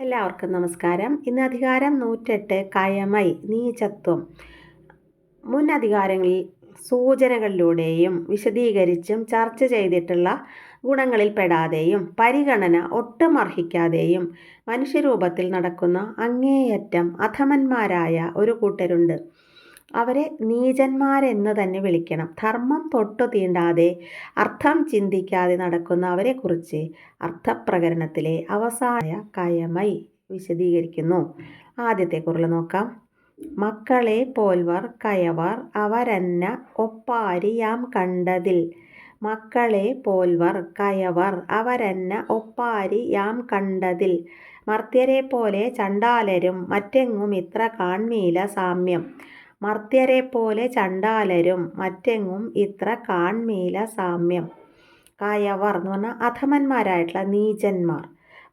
എല്ലാവർക്കും നമസ്കാരം. ഇന്ന് അധികാരം നൂറ്റെട്ട് കയമൈ നീചത്വം. മുൻ അധികാരങ്ങളിൽ സൂചനകളിലൂടെയും വിശദീകരിച്ചും ചർച്ച ചെയ്തിട്ടുള്ള ഗുണങ്ങളിൽ പെടാതെയും പരിഗണന ഒട്ടും അർഹിക്കാതെയും മനുഷ്യരൂപത്തിൽ നടക്കുന്ന അങ്ങേയറ്റം അധമന്മാരായ ഒരു കൂട്ടരുണ്ട്. അവരെ നീചന്മാരെന്ന് തന്നെ വിളിക്കണം. ധർമ്മം തൊട്ടു തീണ്ടാതെ അർത്ഥം ചിന്തിക്കാതെ നടക്കുന്ന അവരെക്കുറിച്ച് അർത്ഥപ്രകരണത്തിലെ അവസാന കയമൈ വിശദീകരിക്കുന്നു. ആദ്യത്തെ കുറിൽ നോക്കാം. മക്കളെ പോൽവർ കയവർ അവരന്ന ഒപ്പാരിയാം കണ്ടതിൽ. മക്കളെ പോൽവർ കയവർ അവരന്ന ഒപ്പാരി യാം കണ്ടതിൽ. മർത്യരെ പോലെ ചണ്ടാലരും മറ്റെങ്ങും ഇത്ര കാൺമീല സാമ്യം. മർത്യരെ പോലെ ചണ്ടാലരും മറ്റെങ്ങും ഇത്ര കാൺമീല സാമ്യം. കായവർ എന്ന് പറഞ്ഞാൽ അധമന്മാരായിട്ടുള്ള നീചന്മാർ.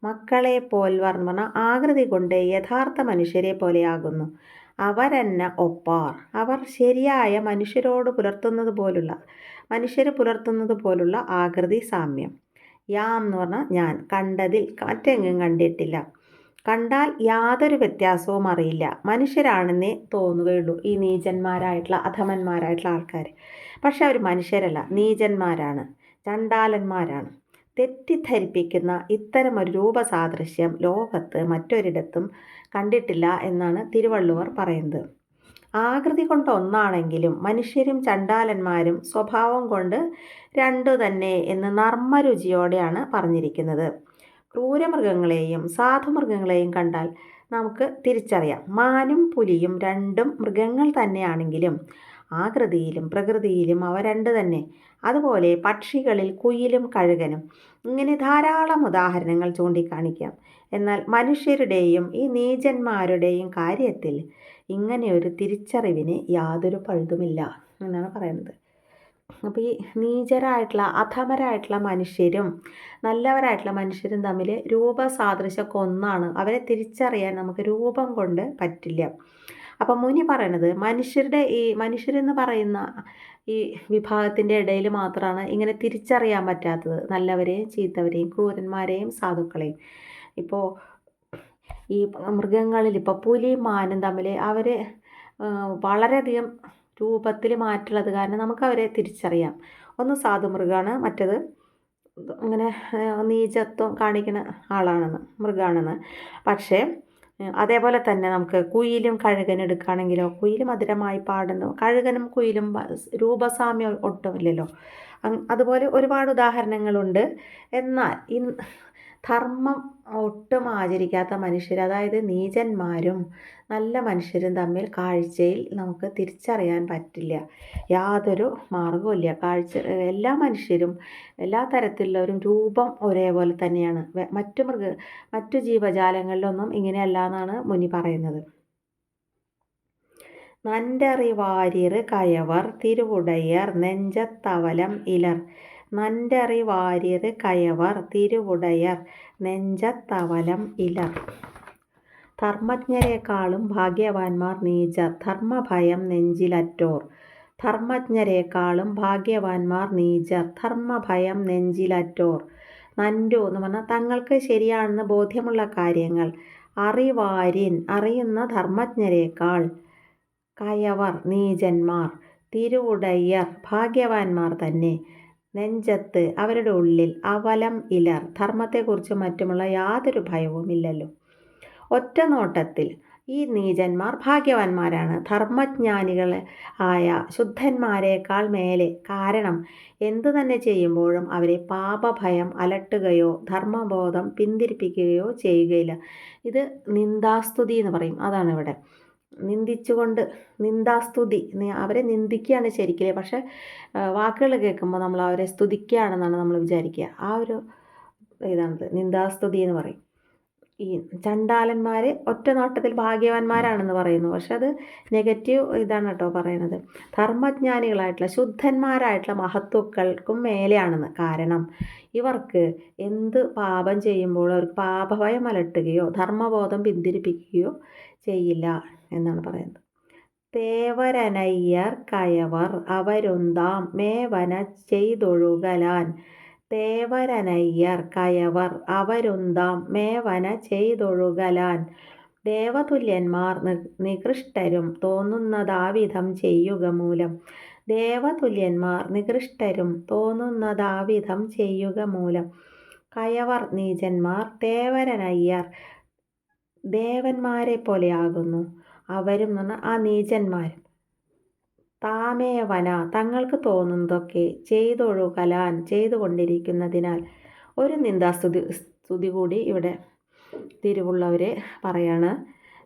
മക്കളെ പോൽവർ എന്ന് പറഞ്ഞാൽ ആകൃതി കൊണ്ട് യഥാർത്ഥ മനുഷ്യരെ പോലെയാകുന്നു അവരെന്ന ഒപ്പാർ. അവർ ശരിയായ മനുഷ്യരോട് പുലർത്തുന്നത് പോലുള്ള മനുഷ്യർ പുലർത്തുന്നത് പോലുള്ള ആകൃതി സാമ്യം. യാം എന്ന് പറഞ്ഞാൽ ഞാൻ കണ്ടതിൽ മറ്റെങ്ങും കണ്ടിട്ടില്ല. കണ്ടാൽ യാതൊരു വ്യത്യാസവും അറിയില്ല. മനുഷ്യരാണെന്നേ തോന്നുകയുള്ളൂ ഈ നീചന്മാരായിട്ടുള്ള അധമന്മാരായിട്ടുള്ള ആൾക്കാർ പക്ഷെ അവർ മനുഷ്യരല്ല നീചന്മാരാണ് ചണ്ടാലന്മാരാണ് തെറ്റിദ്ധരിപ്പിക്കുന്ന ഇത്തരമൊരു രൂപസാദൃശ്യം ലോകത്ത് മറ്റൊരിടത്തും കണ്ടിട്ടില്ല എന്നാണ് തിരുവള്ളുവർ പറയുന്നത്. ആകൃതി കൊണ്ട് ഒന്നാണെങ്കിലും മനുഷ്യരും ചണ്ടാലന്മാരും സ്വഭാവം കൊണ്ട് രണ്ടു തന്നെ എന്ന് നർമ്മരുചിയോടെയാണ് പറഞ്ഞിരിക്കുന്നത്. ക്രൂരമൃഗങ്ങളെയും സാധുമൃഗങ്ങളെയും കണ്ടാൽ നമുക്ക് തിരിച്ചറിയാം. മാനും പുലിയും രണ്ടും മൃഗങ്ങൾ തന്നെയാണെങ്കിലും ആകൃതിയിലും പ്രകൃതിയിലും അവ രണ്ട് തന്നെ. അതുപോലെ പക്ഷികളിൽ കുയിലും കഴുകനും. ഇങ്ങനെ ധാരാളം ഉദാഹരണങ്ങൾ ചൂണ്ടിക്കാണിക്കാം. എന്നാൽ മനുഷ്യരുടെയും ഈ നീചന്മാരുടെയും കാര്യത്തിൽ ഇങ്ങനെയൊരു തിരിച്ചറിവിന് യാതൊരു പഴുതുമില്ല എന്നാണ് പറയുന്നത്. അപ്പോൾ ഈ നീചരായിട്ടുള്ള അധമരായിട്ടുള്ള മനുഷ്യരും നല്ലവരായിട്ടുള്ള മനുഷ്യരും തമ്മിൽ രൂപസാദൃശ്യമൊക്കെ ഒന്നാണ്. അവരെ തിരിച്ചറിയാൻ നമുക്ക് രൂപം കൊണ്ട് പറ്റില്ല. അപ്പം മുനി പറയണത് മനുഷ്യരുടെ ഈ മനുഷ്യരെന്ന് പറയുന്ന ഈ വിഭാഗത്തിന്റെ ഇടയിൽ മാത്രമാണ് ഇങ്ങനെ തിരിച്ചറിയാൻ പറ്റാത്തത്. നല്ലവരെയും ചീത്തവരെയും ക്രൂരന്മാരെയും സാധുക്കളെയും. ഇപ്പോൾ ഈ മൃഗങ്ങളിൽ ഇപ്പോൾ പുലിയും മാനും തമ്മിൽ അവർ വളരെയധികം രൂപത്തിൽ മാറ്റുള്ളത് കാരണം നമുക്ക് അവരെ തിരിച്ചറിയാം. ഒന്ന് സാധു മൃഗമാണ് മറ്റത് അങ്ങനെ നീചത്വം കാണിക്കുന്ന ആളാണെന്ന് മൃഗമാണെന്ന് പക്ഷേ അതേപോലെ തന്നെ നമുക്ക് കുയിലും കഴുകനും എടുക്കുകയാണെങ്കിലോ കുയിൽ മധുരമായി പാടുന്നു കഴുകനും കുയിലും രൂപസാമ്യം ഒട്ടുമില്ലല്ലോ. അതുപോലെ ഒരുപാട് ഉദാഹരണങ്ങളുണ്ട്. എന്നാൽ ഈ ധർമ്മം ഒട്ടും ആചരിക്കാത്ത മനുഷ്യർ അതായത് നീചന്മാരും നല്ല മനുഷ്യരും തമ്മിൽ കാഴ്ചയിൽ നമുക്ക് തിരിച്ചറിയാൻ പറ്റില്ല. യാതൊരു മാർഗവുമില്ല കാഴ്ച എല്ലാ മനുഷ്യരും എല്ലാ തരത്തിലുള്ളവരും രൂപം ഒരേപോലെ തന്നെയാണ്. മറ്റു മൃഗ മറ്റു ജീവജാലങ്ങളിലൊന്നും ഇങ്ങനെയല്ല എന്നാണ് മുനി പറയുന്നത്. നന്ററിവാരിറ് കയവർ തിരുവുടയർ നെഞ്ചത്തവലം ഇലർ നന്ററിവാരിറ് കയവർ തിരുവുടയർ നെഞ്ചത്തവലം ഇലർ. ധർമ്മജ്ഞരെക്കാളും ഭാഗ്യവാന്മാർ നീചർ ധർമ്മഭയം നെഞ്ചിലറ്റോർ. ധർമ്മജ്ഞരെക്കാളും ഭാഗ്യവാന്മാർ നീചർ ധർമ്മഭയം നെഞ്ചിലറ്റോർ. നന്റു എന്ന് പറഞ്ഞാൽ തങ്ങൾക്ക് ശരിയാണെന്ന് ബോധ്യമുള്ള കാര്യങ്ങൾ. അറിവാരിൻ അറിയുന്ന ധർമ്മജ്ഞരെക്കാൾ കയവർ നീചന്മാർ. തിരുവുടയ്യർ ഭാഗ്യവാന്മാർ തന്നെ. നെഞ്ചത്ത് അവരുടെ ഉള്ളിൽ അവലം ഇലർ. ധർമ്മത്തെക്കുറിച്ച് മറ്റുമുള്ള യാതൊരു ഭയവുമില്ലല്ലോ ഒറ്റ നോട്ടത്തിൽ ഈ നീചന്മാർ ഭാഗ്യവാന്മാരാണ്. ധർമ്മജ്ഞാനികൾ ആയ ശുദ്ധന്മാരെക്കാൾ മേലെ കാരണം എന്തു തന്നെ ചെയ്യുമ്പോഴും അവരെ പാപഭയം അലട്ടുകയോ ധർമ്മബോധം പിന്തിരിപ്പിക്കുകയോ ചെയ്യുകയില്ല. ഇത് നിന്ദാസ്തുതി എന്ന് പറയും. അതാണ് ഇവിടെ. നിന്ദിച്ചുകൊണ്ട് നിന്ദാസ്തുതി. അവരെ നിന്ദിക്കുകയാണ് ശരിക്കും പക്ഷേ വാക്കുകൾ കേൾക്കുമ്പോൾ നമ്മൾ അവരെ സ്തുതിക്കുകയാണെന്നാണ് നമ്മൾ വിചാരിക്കുക. ആ ഒരു ഇതാണത്. നിന്ദാസ്തുതി എന്ന് പറയും. ഈ ചണ്ടാലന്മാർ ഒറ്റ നോട്ടത്തിൽ ഭാഗ്യവാന്മാരാണെന്ന് പറയുന്നു. പക്ഷെ അത് നെഗറ്റീവ് ഇതാണ് കേട്ടോ പറയുന്നത് ധർമ്മജ്ഞാനികളായിട്ടുള്ള ശുദ്ധന്മാരായിട്ടുള്ള മഹത്വക്കൾക്കും മേലെയാണെന്ന്. കാരണം ഇവർക്ക് എന്ത് പാപം ചെയ്യുമ്പോഴും അവർക്ക് പാപഭയം അലട്ടുകയോ ധർമ്മബോധം പിന്തിരിപ്പിക്കുകയോ ചെയ്യില്ല. എന്നാണ് പറയുന്നത്. തേവരനയ്യർ കയവർ അവരൊന്താം മേവന ചെയ്തൊഴുകലാൻ. തേവരനയ്യർ കയവർ അവരൊന്താം മേവന ചെയ്തൊഴുകലാൻ. ദേവതുല്യന്മാർ നികൃഷ്ടരും തോന്നുന്നതാവിധം ചെയ്യുക മൂലം. ദേവതുല്യന്മാർ നികൃഷ്ടരും തോന്നുന്നതാവിധം ചെയ്യുക മൂലം. കയവർ നീചന്മാർ തേവരനയ്യർ ദേവന്മാരെ പോലെയാകുന്നു അവരും എന്ന് പറഞ്ഞാൽ ആ നീചന്മാരും. താമേവന തങ്ങൾക്ക് തോന്നുന്നതൊക്കെ ചെയ്തൊഴുകലാൻ ചെയ്തുകൊണ്ടിരിക്കുന്നതിനാൽ. ഒരു നിന്ദാസ്തുതി സ്തുതി കൂടി ഇവിടെ തിരുവുള്ളവരെ പറയാണ്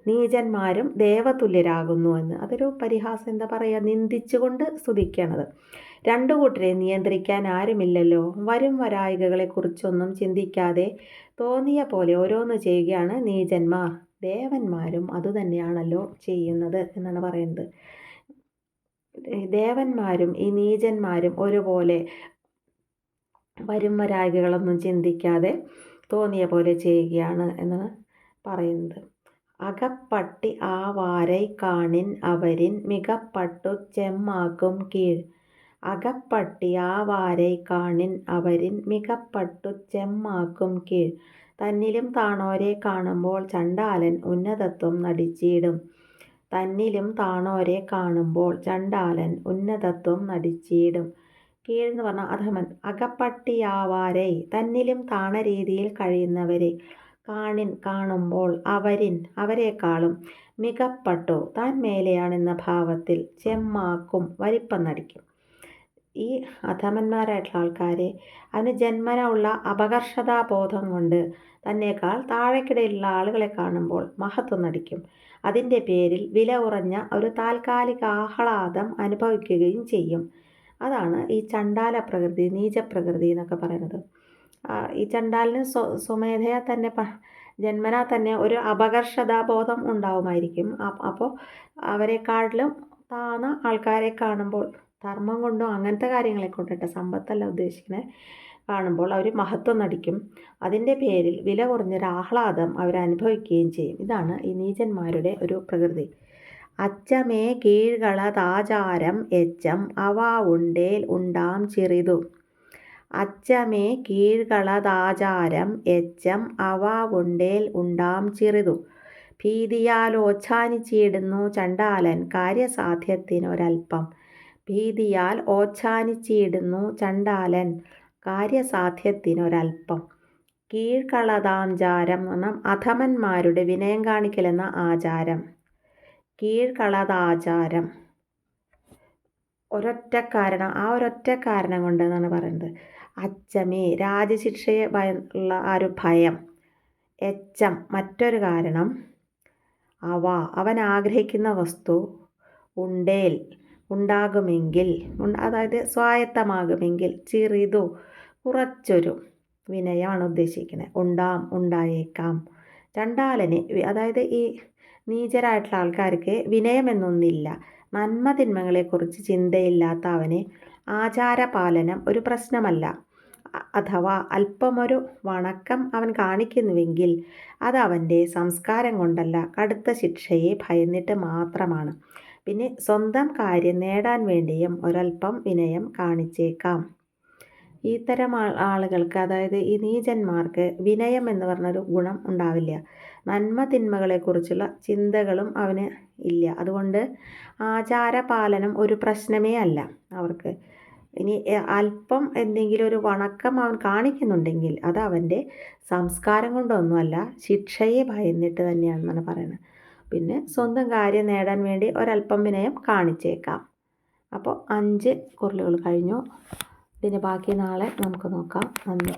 നീചന്മാരും ദേവതുല്യരാകുന്നു എന്ന്. അതൊരു പരിഹാസം എന്താ പറയുക നിന്ദിച്ചുകൊണ്ട് സ്തുതിക്കണത്. രണ്ടു കൂട്ടരെ നിയന്ത്രിക്കാൻ ആരുമില്ലല്ലോ. വരും വരായികകളെക്കുറിച്ചൊന്നും ചിന്തിക്കാതെ തോന്നിയ പോലെ ഓരോന്ന് ചെയ്യുകയാണ് നീചന്മാർ. ദേവന്മാരും അതുതന്നെയാണല്ലോ ചെയ്യുന്നത് എന്നാണ് പറയുന്നത്. ദേവന്മാരും ഈ നീചന്മാരും ഒരുപോലെ വരും വരായികളൊന്നും ചിന്തിക്കാതെ തോന്നിയ പോലെ ചെയ്യുകയാണ് എന്നാണ് പറയുന്നത്. അകപ്പട്ടി ആ വാരൈ കാണിൻ അവരിൻ മികപ്പട്ടു ചെമ്മാക്കും കീഴ്. അകപ്പട്ടി ആ വാരൈ കാണിൻ അവരിൻ മികപ്പട്ടു ചെമ്മാക്കും കീഴ്. തന്നിലും താണോരെ കാണുമ്പോൾ ചണ്ടാലൻ ഉന്നതത്വം നടിച്ചിടും. തന്നിലും താണോരെ കാണുമ്പോൾ ചണ്ടാലൻ ഉന്നതത്വം നടിച്ചിടും. കീഴെന്ന് പറഞ്ഞാൽ അധമൻ അകപ്പട്ടിയാവാരെ തന്നിലും താണ രീതിയിൽ കഴിയുന്നവരെ. കാണിൻ കാണുമ്പോൾ അവരിൻ അവരെക്കാളും മികപ്പെട്ടു. താൻ മേലെയാണെന്ന ഭാവത്തിൽ ചെമ്മാക്കും വലിപ്പം നടിക്കും. ഈ അധമന്മാരായിട്ടുള്ള ആൾക്കാരെ അതിന് ജന്മന ഉള്ള അപകർഷതാബോധം കൊണ്ട് തന്നെക്കാൾ താഴേക്കിടയിലുള്ള ആളുകളെ കാണുമ്പോൾ മഹത്വം നടിക്കും. അതിന്റെ പേരിൽ വില കുറഞ്ഞ ഒരു താൽക്കാലിക ആഹ്ലാദം അനുഭവിക്കുകയും ചെയ്യും. അതാണ് ഈ ചണ്ടാല പ്രകൃതി നീചപ്രകൃതി എന്നൊക്കെ പറയുന്നത്. ഈ ചണ്ടാലിന് സ്വ സ്വമേധയാ തന്നെ ജന്മനാ തന്നെ ഒരു അപകർഷതാബോധം ഉണ്ടാവുമായിരിക്കും. അപ്പോൾ അവരെക്കാട്ടിലും താന്ന ആൾക്കാരെ കാണുമ്പോൾ ധർമ്മം കൊണ്ടോ അങ്ങനത്തെ കാര്യങ്ങളെ കൊണ്ടിട്ട് സമ്പത്തല്ല ഉദ്ദേശിക്കുന്നത് കാണുമ്പോൾ അവർ മഹത്വം നടിക്കും. അതിന്റെ പേരിൽ വില കുറഞ്ഞൊരു ആഹ്ലാദം അവരനുഭവിക്കുകയും ചെയ്യും. ഇതാണ് ഈ നീചന്മാരുടെ ഒരു പ്രകൃതി. അച്ചമേ കീഴ്കളതാചാരം എച്ചം അവ ഉണ്ടേൽ ഉണ്ടാം ചിറിതു. അച്ചമേ കീഴ്കളതാചാരം എച്ചം അവ ഉണ്ടേൽ ഉണ്ടാം ചിറിതു. ഭീതിയാലോച്ഛാനിച്ചിടുന്നു ചണ്ടാലൻ കാര്യസാധ്യത്തിനൊരൽപ്പം. ഭീതിയാൽ ഓച്ഛാനിച്ചിടുന്നു ചണ്ടാലൻ കാര്യസാധ്യത്തിനൊരൽപ്പം. കീഴ്കളതാചാരം എന്ന് അധമന്മാരുടെ വിനയം കാണിക്കലെന്ന ആചാരം. കീഴ്കളതാചാരം. ഒരൊറ്റ കാരണം ആ ഒരൊറ്റ കാരണം കൊണ്ട് എന്നാണ് പറയുന്നത്. അച്ചമേ രാജശിക്ഷയെ ഉള്ള ആ ഒരു ഭയം. എച്ചം മറ്റൊരു കാരണം അവ അവൻ ആഗ്രഹിക്കുന്ന വസ്തു ഉണ്ടേൽ. ഉണ്ടാകുമെങ്കിൽ അതായത് സ്വായത്തമാകുമെങ്കിൽ ചിറിതു കുറച്ചൊരു വിനയമാണ് ഉദ്ദേശിക്കുന്നത്. ഉണ്ടാം ഉണ്ടായേക്കാം. രണ്ടാലന് അതായത് ഈ നീചരായിട്ടുള്ള ആൾക്കാർക്ക് വിനയമെന്നൊന്നില്ല. നന്മ തിന്മകളെക്കുറിച്ച് ചിന്തയില്ലാത്ത അവന് ആചാരപാലനം ഒരു പ്രശ്നമല്ല. അഥവാ അല്പമൊരു വണക്കം അവൻ കാണിക്കുന്നുവെങ്കിൽ അത് അവന്റെ സംസ്കാരം കൊണ്ടല്ല കടുത്ത ശിക്ഷയെ ഭയന്നിട്ട് മാത്രമാണ്. പിന്നെ സ്വന്തം കാര്യം നേടാൻ വേണ്ടിയും ഒരൽപ്പം വിനയം കാണിച്ചേക്കാം. ഇത്തരം ആളുകൾക്ക് അതായത് ഈ നീചന്മാർക്ക് വിനയം എന്ന് പറഞ്ഞൊരു ഗുണം ഉണ്ടാവില്ല. നന്മ തിന്മകളെക്കുറിച്ചുള്ള ചിന്തകളും അവന് ഇല്ല. അതുകൊണ്ട് ആചാരപാലനം ഒരു പ്രശ്നമേ അല്ല അവർക്ക്. ഇനി അല്പം എന്തെങ്കിലും ഒരു വണക്കം അവൻ കാണിക്കുന്നുണ്ടെങ്കിൽ അത് അവന്റെ സംസ്കാരം കൊണ്ടൊന്നുമല്ല ശിക്ഷയെ ഭയന്നിട്ട് തന്നെയാണെന്നാണ് പറയുന്നത്. പിന്നെ സ്വന്തം കാര്യം നേടാൻ വേണ്ടി ഒരല്പം വിനയം കാണിച്ചേക്കാം. അപ്പോൾ അഞ്ച് കുരലുകൾ കഴിഞ്ഞു. ഇതിന്റെ ബാക്കി നാളെ നമുക്ക് നോക്കാം. നന്ദി.